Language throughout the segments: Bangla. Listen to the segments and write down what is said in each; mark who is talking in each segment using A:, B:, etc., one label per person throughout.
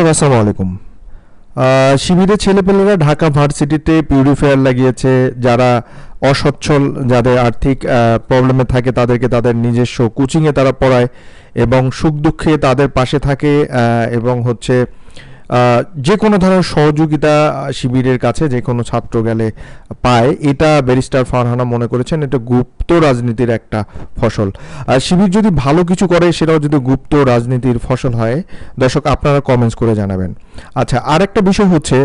A: দর্শক আসসালামু আলাইকুম শিবিরের ছেলেপেলেরা ঢাকা ভার্সিটিতে পিউরিফায়ার লাগিয়েছে। যারা অসচ্ছল, যাদের আর্থিক প্রবলেমে থাকে, তাদেরকে তাদের নিজস্ব কোচিংয়ে তারা পড়ায় এবং সুখ দুঃখে তাদের পাশে থাকে এবং হচ্ছে যে কোনো ধরনের সহযোগিতা শিবিরের কাছে যে কোনো ছাত্র গেলে পায়, এটা ব্যারিস্টার ফারহানা মনে করেছেন, এটা গুপ্ত রাজনীতির একটা ফসল। আর শিবির যদি ভালো কিছু করে, সেটাও যদি গুপ্ত রাজনীতির ফসল হয়, দর্শক আপনারা কমেন্টস করে জানাবেন। আচ্ছা আর একটা বিষয় হচ্ছে,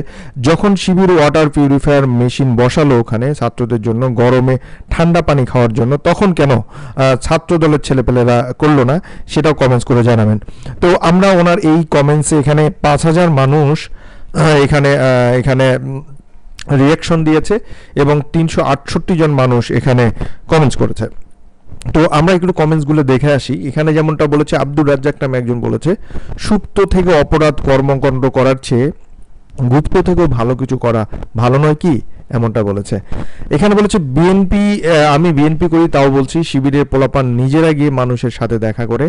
A: যখন শিবির ওয়াটার পিউরিফায়ার মেশিন বসালো ওখানে ছাত্রদের জন্য, গরমে ঠান্ডা পানি খাওয়ার জন্য, তখন কেন ছাত্র দলের ছেলেপেলেরা করল না, সেটাও কমেন্টস করে জানাবেন। তো আমরা ওনার এই কমেন্টসে এখানে পাঁচ হাজার মানুষ এখানে এখানে রিয়াকশন দিয়েছে এবং তিনশো আটষট্টি জন মানুষ এখানে কমেন্টস করেছে। তো আমরা একটু কমেন্টসগুলো দেখে আসি। এখানে যেমনটা বলেছে আব্দুর রাজ্জাক নামে একজন বলেছে, সুপ্ত থেকে অপরাধ কর্মকাণ্ড করার চেয়ে গুপ্ত থেকেও ভালো কিছু করা ভালো নয় কি? এমনটা বলেছে। এখানে বলেছে, বিএনপি আমি বিএনপি করি, তাও বলছি, শিবিরের পোলাপান নিজেরা গিয়ে মানুষের সাথে দেখা করে,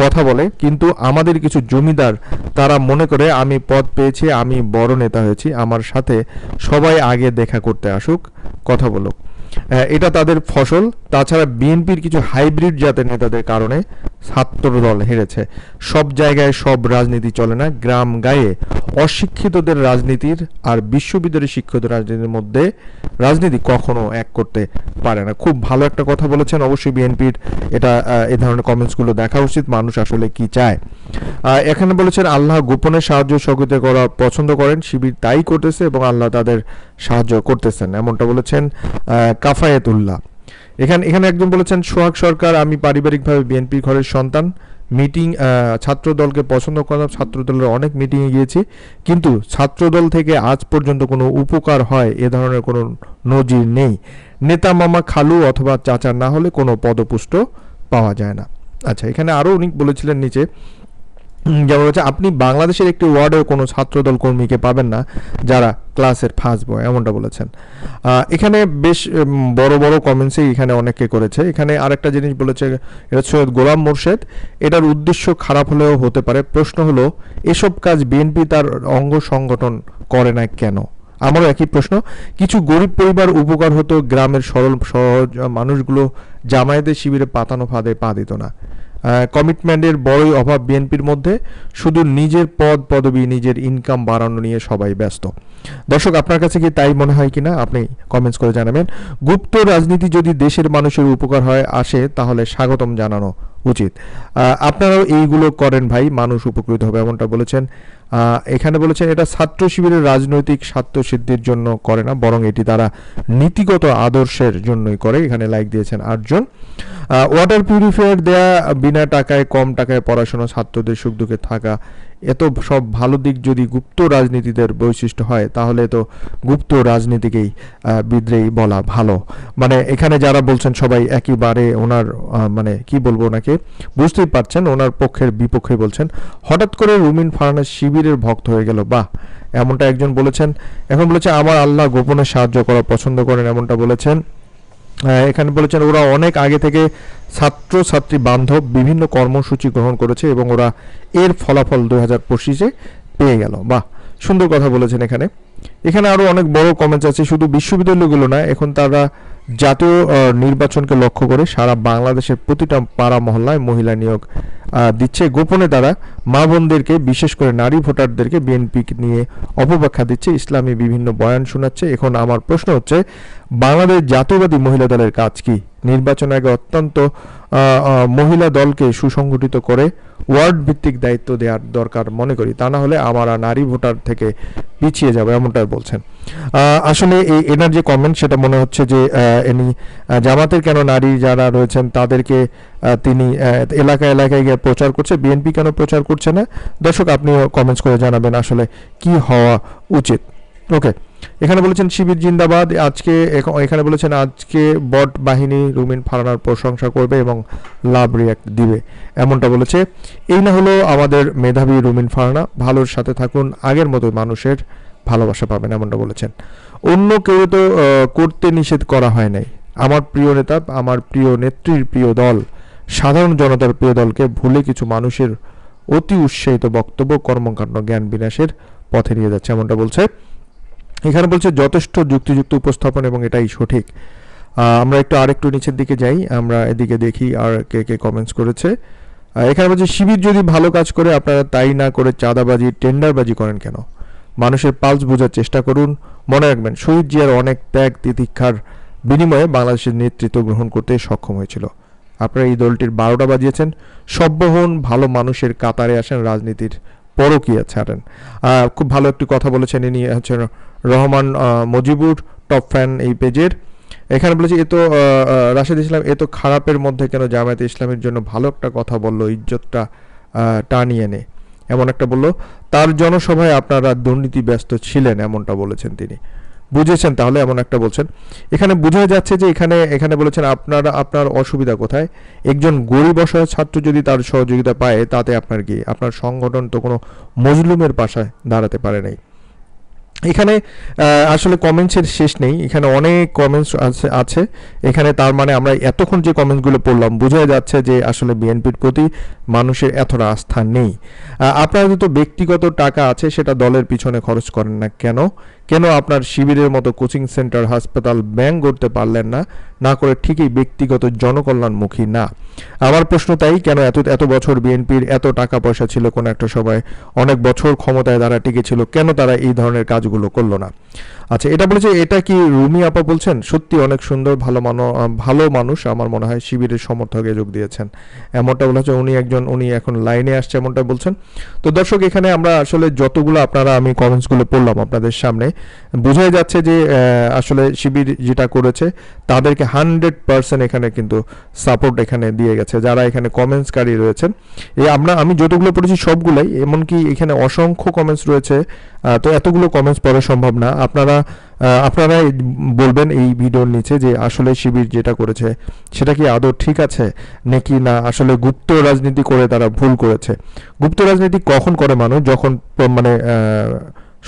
A: কথা বলে, কিন্তু আমাদের কিছু জমিদার, তারা মনে করে, আমি পদ পেয়েছি, আমি বড় নেতা হয়েছি, আমার সাথে সবাই আগে দেখা করতে আসুক, কথা বলুক। এটা তাদের ফসল। তাছাড়া বিএনপির কিছু হাইব্রিড জাতের নেতাদের কারণে ছাত্র দল হেরেছে। সব জায়গায় সব রাজনীতি চলে না। গ্রাম গায়ে অশিক্ষিতদের রাজনীতির আর বিশ্ববিদ্যালয়ের শিক্ষিত রাজনীতির মধ্যে রাজনীতি কখনো এক করতে পারে না। খুব ভালো একটা কথা বলেছেন অবশ্যই বিএনপির। এটা এই ধরনের কমেন্টসগুলো দেখা উচিত, মানুষ আসলে কি চায়। এখানে বলেছেন, আল্লাহ গোপনে সাহায্য সহযোগিতা করা পছন্দ করেন, শিবির তাই করতেছে এবং আল্লাহ তাদের সাহায্য করতেছেন। এমনটা বলেছেন কাফায়েতুল্লাহ। এখানে এখানে একজন বলেছেন, সোহাগ সরকার, আমি পারিবারিকভাবে বিএনপি ঘরের সন্তান। মিটিং ছাত্র দলকে পছন্দ করলাম ছাত্র দলের অনেক মিটিংয়ে গিয়েছি। কিন্তু ছাত্র দল থেকে আজ পর্যন্ত কোনো উপকার হয়, এ ধরনের কোনো নজির নেই। নেতা মামা খালু অথবা চাচা না হলে কোনো পদপুষ্ট পাওয়া যায় না। আচ্ছা এখানে আরও উনি বলেছিলেন নিচে যেমন হচ্ছে আপনি বাংলাদেশের একটি ওয়ার্ডের কোনো ছাত্রদল কর্মীকে পাবেন না, যারা ক্লাসের ফার্স্ট বয়, এমনটা বলেছেন। এখানে বেশ বড় বড় কমেন্টসই এখানে অনেকে করেছে। এখানে আরেকটা জিনিস বলেছে, এটা সৈয়দ গোলাম মোর্শেদ। এটার উদ্দেশ্য খারাপ হলেও হতে পারে। প্রশ্ন হলো, এসব কাজ বিএনপি তার অঙ্গ সংগঠন করে না কেন? আমারও একই প্রশ্ন। কিছু গরিব পরিবার উপকার হতো গ্রামের সরল, সহজ মানুষগুলো জামায়াতের শিবিরে পাতানো ফাঁদে পা দিত না। কমিটমেন্টের বড়ই অভাব বিএনপির মধ্যে। শুধু নিজের পদ, পদবি, নিজের ইনকাম বাড়ানো নিয়ে সবাই ব্যস্ত। দর্শক, আপনার কাছে কি তাই মনে হয় কিনা আপনি কমেন্টস করে জানাবেন। গুপ্ত রাজনীতি যদি দেশের মানুষের উপকার হয়, আসে, তাহলে স্বাগতম জানানো উচিত। আপনারাও এইগুলো করেন ভাই, মানুষ উপকৃত হবে, এমনটা বলেছেন এখানে বলেছেন এটা ছাত্র শিবিরের রাজনৈতিক স্বার্থ সিদ্ধির জন্য করে না বরং এটি তারা নীতিগত আদর্শের জন্যই করে এখানে লাইক দিয়েছেন আটজন। ওয়াটার পিউরিফায়ার দেয়া বিনা টাকায় কম টাকায় পড়াশোনা ছাত্রদের সুখ দুঃখে থাকা এত সব ভালো দিক যদি গুপ্ত রাজনীতিদের বৈশিষ্ট্য হয় তাহলে তো গুপ্ত রাজনীতিকেই আহ, বিদ্রোহী বলা ভালো। মানে এখানে যারা বলছেন সবাই একইবারে ওনার মানে কি বলব ওনাকে বুঝতেই পারছেন ওনার পক্ষের বিপক্ষে বলছেন হঠাৎ করে রুমিন ফারহানা শিবিরের ভক্ত হয়ে গেল। বাহ, এমনটা একজন বলেছেন। এখন বলেছে, আমার আল্লাহ গোপনে সাহায্য করা পছন্দ করেন, এমনটা বলেছেন। এখানে বলেছেন, ওরা অনেক আগে থেকে ছাত্র ছাত্রী বান্ধব বিভিন্ন কর্মসূচি গ্রহণ করেছে এবং ওরা এর ফলাফল দুই হাজার পঁচিশে পেয়ে গেল। বাহ, সুন্দর কথা বলেছেন এখানে। এখানে আরও অনেক বড় কমেন্টস আছে। শুধু বিশ্ববিদ্যালয়গুলো না এখন তারা জাতীয় নির্বাচনকে লক্ষ্য করে সারা বাংলাদেশের প্রতিটা পাড়া মহল্লায় মহিলা নিয়োগ দিচ্ছে। গোপনে তারা মা বোনদেরকে বিশেষ করে নারী ভোটারদেরকে বিএনপি নিয়ে অপব্যাখ্যা দিচ্ছে। ইসলামী বিভিন্ন বয়ান শোনাচ্ছে। এখন আমার প্রশ্ন হচ্ছে, বাংলাদেশ জাতীয়বাদী মহিলা দলের কাজ কি? নির্বাচন আগে অত্যন্ত মহিলা দলকে সুসংগঠিত করে ওয়ার্ড ভিত্তিক দায়িত্ব দেওয়ার দরকার মনে করি। তা না হলে আমরা নারী ভোটার থেকে পিছিয়ে যাব এমনটাই বলছেন। আসলে এই এনার যে কমেন্ট সেটা মনে হচ্ছে যে এনি জামাতের কেন নারী যারা রয়েছেন তাদেরকে তিনি এলাকা এলাকায় গিয়ে প্রচার করছে বিএনপি কেন প্রচার করছে না? দর্শক, আপনিও কমেন্টস করে জানাবেন আসলে কি হওয়া উচিত। ওকে এখানে বলেছেন শিবির জিন্দাবাদ, আজকে এখানে বলেছেন আজকে বট বাহিনী রুমিন ফারানার প্রশংসা করবে এবং লাভ রিয়াক্ট দিবে। এমনটা বলেছে। এই না হলো আমাদের মেধাবী রুমিন ফারানা। ভালোর সাথে থাকুন, আগের মতো মানুষের ভালোবাসা পাবেন, এমনটা বলেছেন। অন্য কেউ তো করতে নিষেধ করা হয় নাই। আমার প্রিয় নেতা, আমার প্রিয় নেত্রীর প্রিয় দল, সাধারণ জনতার প্রিয় দলকে ভুলে কিছু মানুষের অতি উৎসাহিত বক্তব্য কর্মকাণ্ড জ্ঞান বিনাশের পথে নিয়ে যাচ্ছে, এমনটা বলছে। এখানে বলছে যথেষ্ট যুক্তিযুক্ত উপস্থাপন এবং এটাই সঠিক। আমরা একটু আরেকটু নিচের দিকে যাই, আমরা এদিকে দেখি আর কে কে কমেন্টস করেছে। এখানে বলছে, শিবির যদি ভালো কাজ করে, আপনারা তাই না করে চাঁদাবাজি, টেন্ডারবাজি করেন কেন? মানুষের পালস বোঝার চেষ্টা করুন। মনে রাখবেন, শহীদ জিয়ার অনেক ত্যাগ তিতিক্ষার বিনিময়ে বাংলাদেশের নেতৃত্ব গ্রহণ করতে সক্ষম হয়েছিল। আপনারা এই দলটির বারোটা বাজিয়েছেন। সভ্যহন ভালো মানুষের কাতারে আসেন, রাজনীতির পরকীয়া ছাড়েন। খুব ভালো একটি কথা বলেছেন ইনি হচ্ছেন রহমান মজিবুর টপ ফ্যান এই পেজের। এখানে বলেছে, এ তো রাশেদ ইসলাম, এ তো খারাপের মধ্যে কেন জামায়াতে ইসলামের জন্য ভালো একটা কথা বলল, ইজ্জতটা টানিয়ে নে। এমন একটা বলল। তার জনসভায় আপনারা দুর্নীতি ব্যস্ত ছিলেন, এমনটা বলেছেন তিনি। বুঝেছেন তাহলে? এমন একটা বলছেন। এখানে বোঝা যাচ্ছে যে এখানে এখানে বলেছেন, আপনারা, আপনার অসুবিধা কোথায়? একজন গরিব অসহায় ছাত্র যদি তার সহযোগিতা পায়, তাতে আপনার কি, আপনার সংগঠন তো কোনো মজলুমের পাশায় দাঁড়াতে পারে নাই। এখানে আসলে কমেন্টসের শেষ নেই। এখানে অনেক কমেন্টস আছে আছে। এখানে তার মানে আমরা এতক্ষণ যে কমেন্টসগুলো পড়লাম বোঝা যাচ্ছে যে আসলে বিএনপির প্রতি মানুষের এতটা আস্থা নেই। আপনার তো ব্যক্তিগত টাকা আছে, সেটা দলের পিছনে খরচ করেন না কেন? কেন আপনার শিবিরের মতো কোচিং সেন্টার, হাসপাতাল ব্যাংক করতে পারলেন না? না করে ঠিকই ব্যক্তিগত জনকল্যাণমুখী না। আমার প্রশ্ন তাই, কেন এত এত বছর বিএনপির এত টাকা পয়সা ছিল কোন একটা সময়? অনেক বছর ক্ষমতায় তারা টিকে ছিল, কেন তারা এই ধরনের কাজগুলো করল না? আচ্ছা এটা বলেছে এটা কি রুমি আপা বলছেন? সত্যি অনেক সুন্দর, ভালো মানো ভালো মানুষ আমার মনে হয় শিবিরের সমর্থকে যোগ দিয়েছেন। এমনটা বলেছে উনি একজন, উনি এখন লাইনে আসছে এমনটা বলছেন। তো দর্শক, এখানে আমরা আসলে যতগুলো আপনারা আমি কমেন্টসগুলো পড়লাম আপনাদের সামনে, বোঝাই যাচ্ছে যে আসলে শিবির যেটা করেছে, তাদেরকে হান্ড্রেড পার্সেন্ট এখানে কিন্তু সাপোর্ট এখানে দিয়ে গেছে, যারা এখানে কমেন্টসকারী রয়েছেন। এই আমরা, আমি যতগুলো পড়েছি সবগুলাই, এমনকি এখানে অসংখ্য কমেন্টস রয়েছে তো এতগুলো কমেন্টস পড়া সম্ভব না। আপনারা আপনারা বলবেন এই ভিডিওর নিচে যে আসলে শিবির যেটা করেছে, সেটা কি আদৌ ঠিক আছে? নাকি না, আসলে গুপ্ত রাজনীতি করে তারা ভুল করেছে? গুপ্ত রাজনীতি কখন করে মানুষ? যখন মানে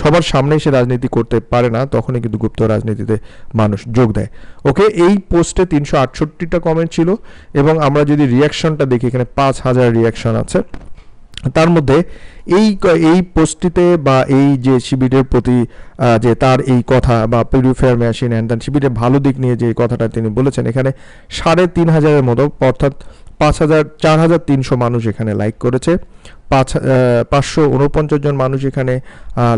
A: সবার সামনে সে রাজনীতি করতে পারে না, তখনই কিন্তু গুপ্ত রাজনীতিতে মানুষ যোগ দেয়। ওকে, এই পোস্টে তিনশো আটষট্টিটা কমেন্ট ছিল এবং আমরা যদি রিয়াকশনটা দেখি, এখানে পাঁচ হাজার রিয়াকশন আছে। তার মধ্যে এই এই পোস্টটিতে বা এই যে শিবিরের প্রতি যে তার এই কথা বা পিউরিফায়ার মেশিন অ্যান্ড শিবিরের ভালো দিক নিয়ে যে কথাটা তিনি বলেছেন, এখানে সাড়ে তিন হাজারের মতো, অর্থাৎ পাঁচ হাজার, চার হাজার তিনশো মানুষ এখানে লাইক করেছে। পাঁচ পাঁচশো উনপঞ্চাশ জন মানুষ এখানে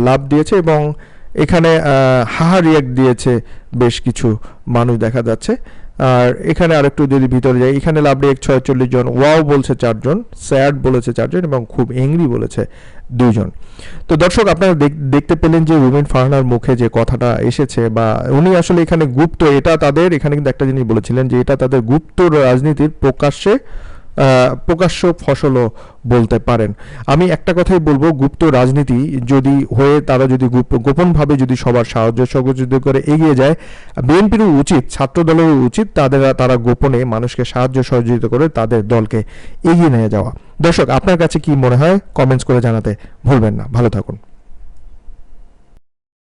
A: লাভ দিয়েছে এবং এখানে হাহা রিয়াক্ট দিয়েছে বেশ কিছু মানুষ দেখা যাচ্ছে। আর এখানে আরেকটু যদি ভিতরে যাই, এখানে লাভ এক ছয়চল্লিশ জন। ওয়াও বলছে চারজন, স্যাড বলেছে চারজন এবং খুব এংরি বলেছে দুইজন। তো দর্শক, আপনারা দেখতে পেলেন যে রুমিন ফারহানার মুখে যে কথাটা এসেছে বা উনি আসলে এখানে গুপ্ত, এটা তাদের, এখানে কিন্তু একটা জিনিস বলেছিলেন যে এটা তাদের গুপ্ত রাজনীতির প্রকাশ্যে প্রকাশ্য ফসলও বলতে পারেন। আমি একটা কথাই বলব, গুপ্ত রাজনীতি যদি হয়ে, তারা যদি গুপ- গোপনভাবে যদি সবার সাহায্য সহযোগিতা করে এগিয়ে যায়, বিএনপিরও উচিত, ছাত্র দলেরও উচিত, তাদের, তারা গোপনে মানুষকে সাহায্য সহযোগিতা করে তাদের দলকে এগিয়ে নিয়ে যাওয়া। দর্শক, আপনার কাছে কি মনে হয়? কমেন্টস করে জানাতে ভুলবেন না। ভালো থাকুন।